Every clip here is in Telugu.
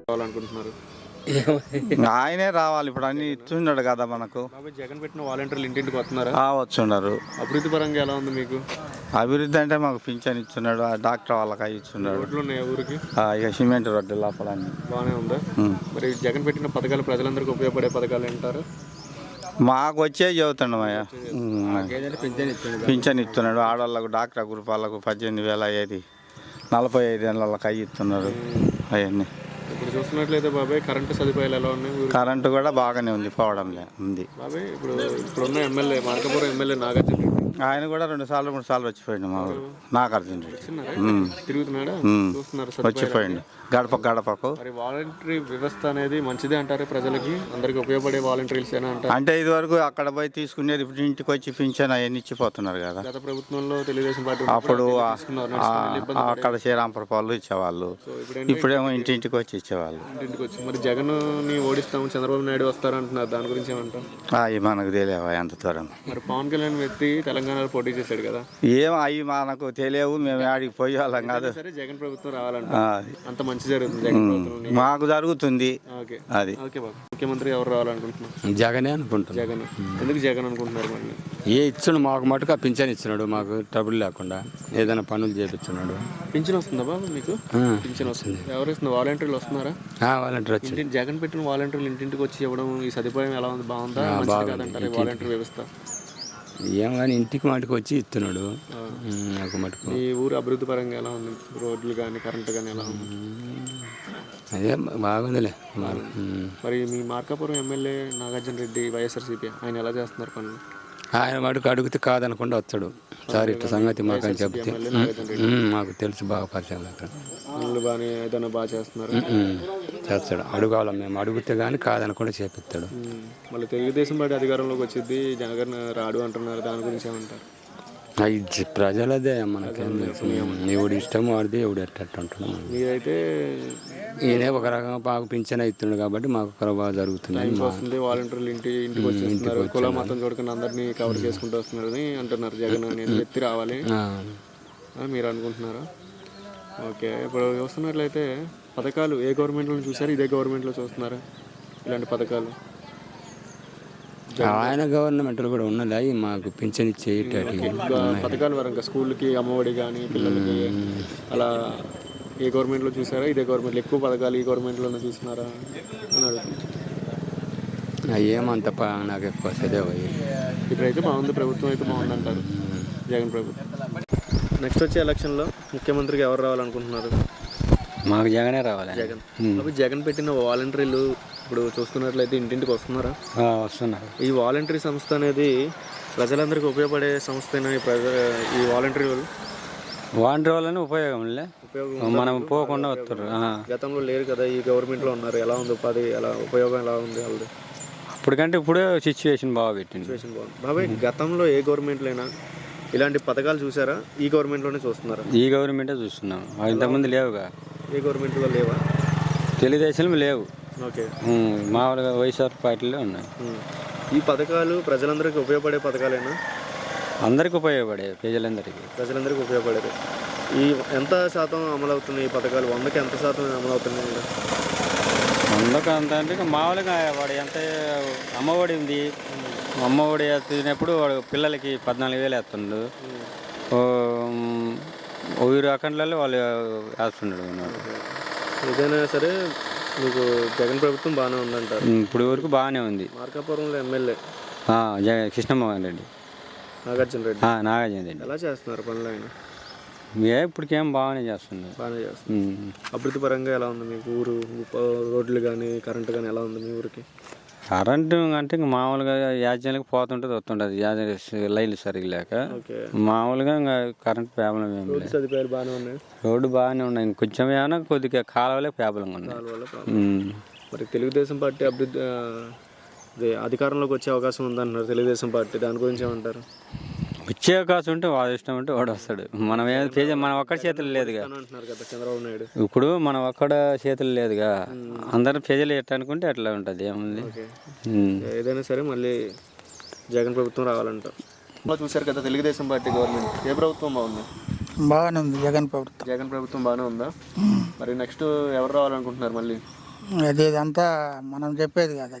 కావాలనుకుంటున్నారు? ఆయనే రావాలి. ఇప్పుడు అన్ని ఇస్తున్నాడు కదా మనకు. జగన్ పెట్టిన వాలంటీర్లు ఇంటింటికి వస్తున్నారా? ఆ వచ్చున్నారు అభివృద్ధి పరంగా ఎలా ఉంది మీకు? అభివృద్ధి అంటే మాకు పింఛన్ ఇస్తున్నాడు ఆ డాక్టర్ వాళ్ళకి అవి ఇస్తున్నాడు రోడ్లు ఉన్నాయి ఊరికి? ఆ, ఇక సిమెంట్ రోడ్డు లోపల బాగానే ఉందా. మరి జగన్ పెట్టిన పథకాలు ప్రజలందరికీ ఉపయోగపడే పథకాలు అంటారు మాకు వచ్చే చెబుతున్నాం అయ్యా పింఛన్ ఇస్తున్నాడు ఆడవాళ్ళకు డాక్టర్ గ్రూప్ వాళ్ళకు పద్దెనిమిది వేల అయ్యేది నలభై ఐదు ఏళ్ళకి అవి ఇస్తున్నారు అవన్నీ ఇప్పుడు చూస్తున్నట్లయితే బాబాయ్ కరెంటు సదుపాయాలు ఎలా ఉన్నాయి? కరెంటు కూడా బాగానే ఉంది పోవడంలే ఉంది. బాబాయ్ ఇప్పుడు ఇప్పుడున్న ఎమ్మెల్యే మార్కపురం ఎమ్మెల్యే నాగార్జున ఆయన కూడా రెండు సార్లు మూడు సార్లు వచ్చిపోయిండు మా ఊరు. నాగార్జున రెడ్డి. తిరుగుతున్నాడా? వచ్చిపోయిండు. గడప గడపకు. వాలంటరీ వ్యవస్థ అనేది మంచిదే అంటారు ప్రజలకి? అందరికి ఉపయోగపడే వాలంటీర్స్ అంటే ఇది వరకు అక్కడ పోయి తీసుకునేది ఇప్పుడు ఇంటికి వచ్చి పింఛన్ అవన్నీ ఇచ్చిపోతున్నారు కదా. గత ప్రభుత్వంలో తెలుగుదేశం పార్టీ అప్పుడు అక్కడ శ్రీరాంపుర వాళ్ళు ఇచ్చేవాళ్ళు? ఇప్పుడేమో ఇంటింటికి వచ్చి ఇచ్చేవాళ్ళు. వచ్చి మరి జగన్ని ఓడిస్తాము చంద్రబాబు నాయుడు వస్తారు? అంటున్నారు. దాని గురించి ఏమంటాం అవి మనకు తెలియవా ఎంత దూరం మరి పవన్ కళ్యాణ్ వ్యక్తి తెలంగాణలో పోటీ చేశాడు కదా. ఏం అవి మనకు తెలియవు మేము ఆడికి పోయే వాళ్ళం కాదు. సరే జగన్ ప్రభుత్వం రావాలంట. అంత మంచి జరుగుతుంది జగన్ ప్రభుత్వం మాకు జరుగుతుంది. ఓకే. అది. ఓకే బాబు. ముఖ్యమంత్రి ఎవరు రావాలనుకుంటున్నారు? జగనే అనుకుంటున్నాను జగన్. ఎందుకు జగన్ అనుకుంటున్నారు మరి? ఏ ఇచ్చుడు మాకు మటుకు ఆ పింఛన్ ఇచ్చినాడు మాకు ట్రబుల్ లేకుండా. ఏదైనా పనులు చేపించున్నాడు. పింఛన్ వస్తుందా బాబు మీకు? పింఛన్ వస్తుంది. ఎవరు ఇస్తున్నారు? వాలంటీర్లు వస్తున్నారా వాలంటీర్ వచ్చి జగన్ పెట్టిన వాలంటీర్లు ఇంటింటికి వచ్చి ఇవ్వడం ఈ సదుపాయం ఎలా ఉంది? బాగుందా? కాదంటారు వాలంటీర్ వ్యవస్థ? ఏం కానీ ఇంటికి మటుకు వచ్చి ఇస్తున్నాడు. నాకు మటుకు. ఈ ఊరు అభివృద్ధి పరంగా ఎలా ఉంది? రోడ్లు కానీ కరెంట్ కానీ ఎలా ఉంది? అదే బాగుందిలే. మరి మీ మార్కాపురం ఎమ్మెల్యే నాగార్జున రెడ్డి వైఎస్ఆర్సీపీ ఆయన ఎలా చేస్తున్నారు పనులు? ఆయన మటుకు అడిగితే కాదనకుండా వస్తాడు. సార్ ఇట్లా సంగతి మాకు అని చెప్తే. మాకు తెలుసు బాగా పరిచయం అక్కడ చేస్తాడు. అడగాల మేము. అడిగితే కానీ కాదనకుండా చేపిస్తాడు. మళ్ళీ తెలుగుదేశం పార్టీ అధికారంలోకి వచ్చింది జనగన్ రాడు అంటున్నారు. దాని గురించి ఏమంటారు? జ- ప్రజలదే మనకేం తెలుసు. ఎవడు ఇష్టం వాడిది ఎవడు ఎట్ట ఉంటున్నాం మీరైతే ఈయనే ఒక రకంగా బాగా పింఛన్ అవుతుండు కాబట్టి మాకు ఒక బాగా జరుగుతుంది. టైం వస్తుంది వాలంటీర్లు ఇంటి ఇంటికి వచ్చేస్తున్నారు. కుల మతం చూడకుండా అందరినీ కవర్ చేసుకుంటూ వస్తున్నారని అంటున్నారు. జగన్ అనేది ఎత్తి రావాలి. అని మీరు అనుకుంటున్నారా? ఓకే ఇప్పుడు చూస్తున్నట్లయితే పథకాలు ఏ గవర్నమెంట్లో చూసారు? ఇదే గవర్నమెంట్లో చూస్తున్నారా? ఇలాంటి పథకాలు? ఆయన గవర్నమెంట్లు కూడా ఉన్నది? మాకు పింఛన్ ఇచ్చేటట్టు పథకాలు వరంగా స్కూల్కి అమ్మఒడి కానీ పిల్లలకి అలా ఏ గవర్నమెంట్లో చూసారా? ఇదే గవర్నమెంట్లో ఎక్కువ పథకాలు ఈ గవర్నమెంట్లోనే చూస్తున్నారా అని అడుగుతున్నాను అవి ఏమంత నాకు ఎక్కువ చదివా ఇప్పుడైతే బాగుంది ప్రభుత్వం అయితే బాగుంది అంటారు జగన్ ప్రభుత్వం. నెక్స్ట్ వచ్చే ఎలక్షన్లో ముఖ్యమంత్రికి ఎవరు రావాలనుకుంటున్నారు? మాకు జగనే రావాలి జగన్. జగన్ పెట్టిన వాలంటీర్లు ఇప్పుడు చూస్తున్నట్లయితే ఇంటింటికి వస్తున్నారా? వస్తున్నారు. ఈ వాలంటరీ సంస్థ అనేది ప్రజలందరికీ ఉపయోగపడే సంస్థ ఈ ప్రజ ఈ వాలంటరీ వాళ్ళు? వల్లనే ఉపయోగంలే ఉపయోగం మనం పోకుండా వస్తారు. గతంలో లేరు కదా ఈ గవర్నమెంట్లో ఉన్నారు. ఎలా ఉంది ఉపాధి ఎలా ఉపయోగం ఎలా ఉంది వాళ్ళది? అప్పటికంటే ఇప్పుడే సిచ్యువేషన్ బాగా పెట్టింది. సిచ్యువేషన్ బాగుంది. బాబాయ్ గతంలో ఏ గవర్నమెంట్లైనా ఇలాంటి పథకాలు చూసారా? ఈ గవర్నమెంట్లోనే చూస్తున్నారా? ఈ గవర్నమెంటే చూస్తున్నాం. ఇంతకుముందు లేవుగా. ఏ గవర్నమెంట్లో లేవా? తెలుగుదేశం లేవు. మామూలుగా వైఎస్ఆర్ పార్టీలో ఉన్నాయి. ఈ పథకాలు ప్రజలందరికీ ఉపయోగపడే పథకాలేనా? అందరికి ఉపయోగపడే ప్రజలందరికీ. ప్రజలందరికీ ఉపయోగపడేది ఈ ఎంత శాతం అమలు అవుతున్నాయి ఈ పథకాలు? వందకి ఎంత శాతం అమలు అవుతున్నాయి అందుకు అంత అంటే మామూలుగా వాడు ఎంత అమ్మఒడి ఉంది. అమ్మఒడి ఎత్తినప్పుడు వాడు పిల్లలకి పద్నాలుగు వేలు వేస్తుండు. ఇరు అకౌంట్లలో వాళ్ళు వేస్తున్నాడు ఉన్నాడు ఏదైనా సరే మీకు జగన్ ప్రభుత్వం బాగానే ఉందంటారు. ఇప్పుడు వరకు బాగానే ఉంది. మార్కాపురంలో ఎమ్మెల్యే. కృష్ణమోహన్ రెడ్డి. నాగార్జున రెడ్డి. నాగార్జున రెడ్డి. ఎలా చేస్తున్నారు పనులు ఆయన? ఏ ఇప్పటికేం బాగానే చేస్తుంది బాగానే చేస్తున్నారు. అభివృద్ధి పరంగా ఎలా ఉంది మీకు ఊరు? రోడ్లు కానీ కరెంట్ కానీ ఎలా ఉంది మీ ఊరికి? కరెంటు అంటే ఇంక మామూలుగా యాజ్యాలకు పోతుంటుంది వస్తుంటుంది. యాజ్య లైన్లు సరిగ్గా లేక ఓకే. మామూలుగా ఇంకా కరెంట్ ప్రాబ్లం ఏం లేదు. ఉన్నాయి? రోడ్డు బాగానే ఉన్నాయి. ఇంకొంచెం ఏమైనా కొద్దిగా కాలువలే ఉన్నాయి ప్రాబ్లం. ఉమ్. మరి తెలుగుదేశం పార్టీ అభివృద్ధి అధికారంలోకి వచ్చే అవకాశం ఉందంటున్నారు తెలుగుదేశం పార్టీ దాని గురించి ఏమంటారు? వచ్చే అవకాశం ఉంటే వాడు ఇష్టం ఉంటే వాడు వస్తాడు. మనం ఏం పేజ మన ఒక్కడి చేతులు లేదుగా. అని అంటున్నారు కదా చంద్రబాబు నాయుడు ఇప్పుడు మనం ఒక్కడ చేతులు లేదుగా. అందరం ప్రజలు ఎట్లా అనుకుంటే అట్లా ఉంటుంది. ఏముంది. ఏదైనా సరే మళ్ళీ జగన్ ప్రభుత్వం రావాలంట చూశారు కదా తెలుగుదేశం పార్టీ గవర్నమెంట్. ఏ ప్రభుత్వం బాగుంది? బాగానే ఉంది జగన్ ప్రభుత్వం. జగన్ ప్రభుత్వం బాగానే ఉందా? మరి నెక్స్ట్ ఎవరు రావాలనుకుంటున్నారు మళ్ళీ? అది ఇదంతా మనం చెప్పేది కాదు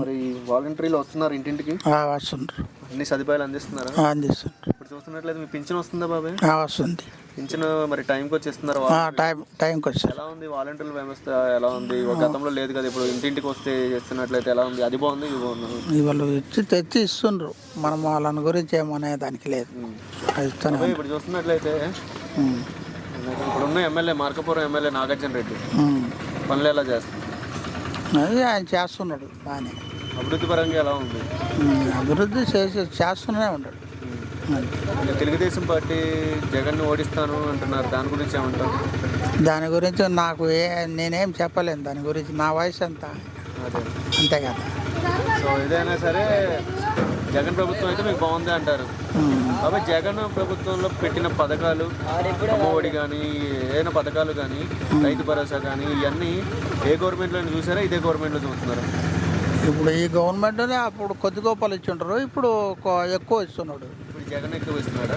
మరి వాలంటీర్లు వస్తున్నారు ఇంటింటికి? ఆ వస్తుండ్రు. అన్ని సదుపాయాలు అందిస్తున్నారా? ఆ అందిస్తుండ్రు. ఇప్పుడు చూస్తున్నట్లయితే మీ పింఛన్ వస్తుందా బాబాయ్? వస్తుంది. పింఛన్ మరి టైంకి వచ్చేస్తున్నారా టైం టైంకి వచ్చారు ఎలా ఉంది వాలంటీర్ల వ్యవస్థ? ఎలా ఉంది? గతంలో లేదు కదా ఇప్పుడు ఇంటింటికి వస్తే చేస్తున్నట్లయితే ఎలా ఉంది? అది బాగుంది ఇది బాగుంది? ఇవాళ ఇచ్చి తెచ్చి ఇస్తుండ్రు. మనం వాళ్ళని గురించి ఏమనే దానికి లేదు. ఇప్పుడు చూస్తున్నట్లయితే. ఇప్పుడున్న ఎమ్మెల్యే మార్కపురం ఎమ్మెల్యే నాగార్జున రెడ్డి. పనులు ఎలా చేస్తారు అది ఆయన చేస్తున్నాడు బాగానే. అభివృద్ధి పరంగా ఎలా ఉంది. అభివృద్ధి చేసి చేస్తూనే. ఇంకా తెలుగుదేశం పార్టీ జగన్ ఓడిస్తాను అంటున్నారు. దాని గురించి ఏమంటారు? దాని గురించి నాకు ఏ నేనేం చెప్పలేను. దాని గురించి నా వయసు ఎంత? అదే. అంతే కదా. సో ఏదైనా సరే జగన్ ప్రభుత్వం అయితే మీకు బాగుంది అంటారు. కాబట్టి జగన్ ప్రభుత్వంలో పెట్టిన పథకాలు అమ్మఒడి కానీ ఏదైనా పథకాలు కానీ రైతు భరోసా కానీ ఇవన్నీ ఏ గవర్నమెంట్లో చూసారా? ఇదే గవర్నమెంట్లో చూస్తున్నారు? ఇప్పుడు ఈ గవర్నమెంట్నే అప్పుడు కొద్ది గోపాలు ఇచ్చింటారు ఇప్పుడు కొ- ఎక్కువ ఇస్తున్నాడు. ఇప్పుడు జగన్ ఎక్కువ ఇస్తున్నాడా.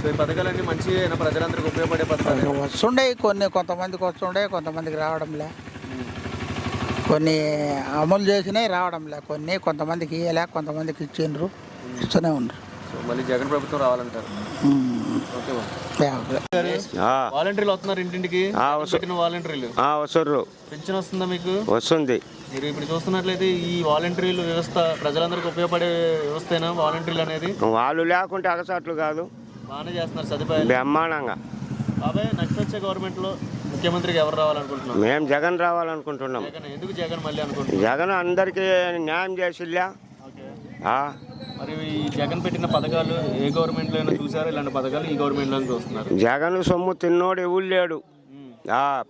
సో ఈ పథకాలన్నీ మంచి ప్రజలందరికీ ఉపయోగపడే పథకాలు వస్తుండే కొన్ని కొంతమందికి వస్తుండే కొంతమందికి రావడంలే. కొన్ని అమలు చేసినాయి రావడంలే. కొన్ని కొంతమందికి ఇయ్యలే కొంతమందికి ఇచ్చిండ్రు ఇస్తూనే ఉండరు. సో మళ్ళీ జగన్ ప్రభుత్వం రావాలంటారు. వాలంటీర్లు వస్తున్నారు ఇంటింటికి. పెట్టిన వాలంటీర్లు. వస్తుర్రు. పెన్షన్ వస్తుందా మీకు? వస్తుంది. మీరు ఇప్పుడు చూస్తున్నట్లయితే ఈ వాలంటీర్లు వ్యవస్థ ప్రజలందరికీ ఉపయోగపడే వ్యవస్థేనా వాలంటీర్లు అనేది? వాళ్ళు లేకుంటే అగసాట్లు కాదు. బాగానే చేస్తున్నారు సదుపాయాలు. బ్రహ్మాండంగా. బాబాయ్ నెక్స్ట్ వచ్చే గవర్నమెంట్లో ముఖ్యమంత్రికి ఎవరు రావాలనుకుంటున్నారు? మేము జగన్ రావాలనుకుంటున్నాం. జగన్ ఎందుకు జగన్ మళ్ళీ అనుకుంటున్నారు? జగన్ అందరికీ న్యాయం చేసిల్లా. మరి ఈ జగన్ పెట్టిన పథకాలు ఏ గవర్నమెంట్లో అయినా చూసారా? ఇలాంటి పథకాలు ఈ గవర్నమెంట్లో చూస్తున్నారు. జగన్ సొమ్ము తిన్నోడు ఎవరు లేడు.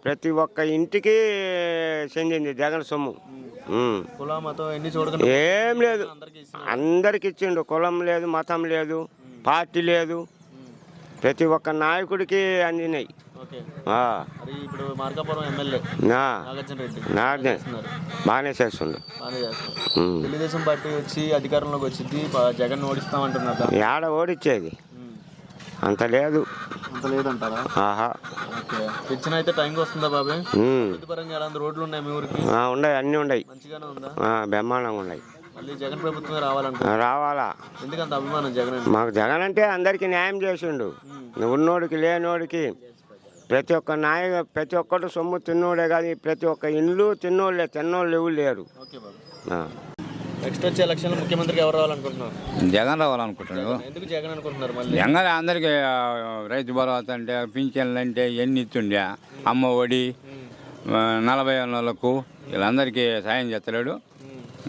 ప్రతి ఒక్క ఇంటికి చెందింది జగన్ సొమ్ము. కుల మతం ఎన్ని చూడకుండా ఏం లేదు. అందరికి ఇచ్చిండు. కులం లేదు మతం లేదు పార్టీ లేదు. ప్రతి ఒక్క నాయకుడికి అందినాయి. ఇప్పుడు మార్కాపురం ఎమ్మెల్యే నాగార్జున రెడ్డి బాగానే చేస్తుండు. తెలుగుదేశం పార్టీ వచ్చి అధికారంలోకి వచ్చింది జగన్ ఓడిస్తామంటున్నారా ఏడ ఓడిచ్చేది? అంత లేదు. అంత లేదంటారా? ఆహా. పెన్షన్ అయితే టైంకి వస్తుందా బాబాయ్? పరంగా రోడ్లు ఉన్నాయి మీ ఊరికి? ఉన్నాయి. అన్నీ ఉన్నాయి. మంచిగానే ఉందా? ఆ, బ్రహ్మాండంగా ఉన్నాయి. మళ్ళీ జగన్ ప్రభుత్వమే రావాలంట ఆ, రావాలా? ఎందుకంత అభిమానం జగన్ అంటే? మాకు జగన్ అంటే అందరికీ న్యాయం చేసిండు. ఉన్నోడికి లేనోడికి ప్రతి ఒక్క నాయ ప్రతి ఒక్కటి సొమ్ము తిన్నోడే కాదు ప్రతి ఒక్క ఇల్లు తిన్నోళ్ళే తిన్నోళ్ళు ఎవరు లేరు. ఓకే బాబు. ఆ. నెక్స్ట్ వచ్చే ఎలక్షన్లో ముఖ్యమంత్రికి ఎవరు రావాలనుకుంటున్నారు? జగన్ రావాలనుకుంటున్నాడు. ఎందుకు జగన్ అనుకుంటున్నారు మళ్ళీ? జగన్ అందరికీ రైతు భరోసా అంటే పింఛన్లు అంటే ఎన్ని ఇస్తుండే? అమ్మ ఒడి నలభై ఏళ్ళకు వీళ్ళందరికీ సాయం చేస్తలేడు.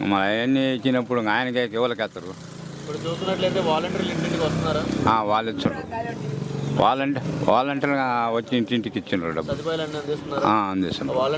మరి అవన్నీ ఇచ్చినప్పుడు ఆయనకే ఎవరికి ఎత్తరు ఇప్పుడు చూస్తున్నట్లయితే వాలంటీర్లు ఇంటింటికి వస్తున్నారా? ఆ, వాళ్ళు ఇచ్చారు. వాలంటీర్ వాలంటీర్ వచ్చి ఇంటింటికి ఇచ్చిండ్రు డబ్బు సదుపాయాలు అన్నీ అందిస్తున్నారా.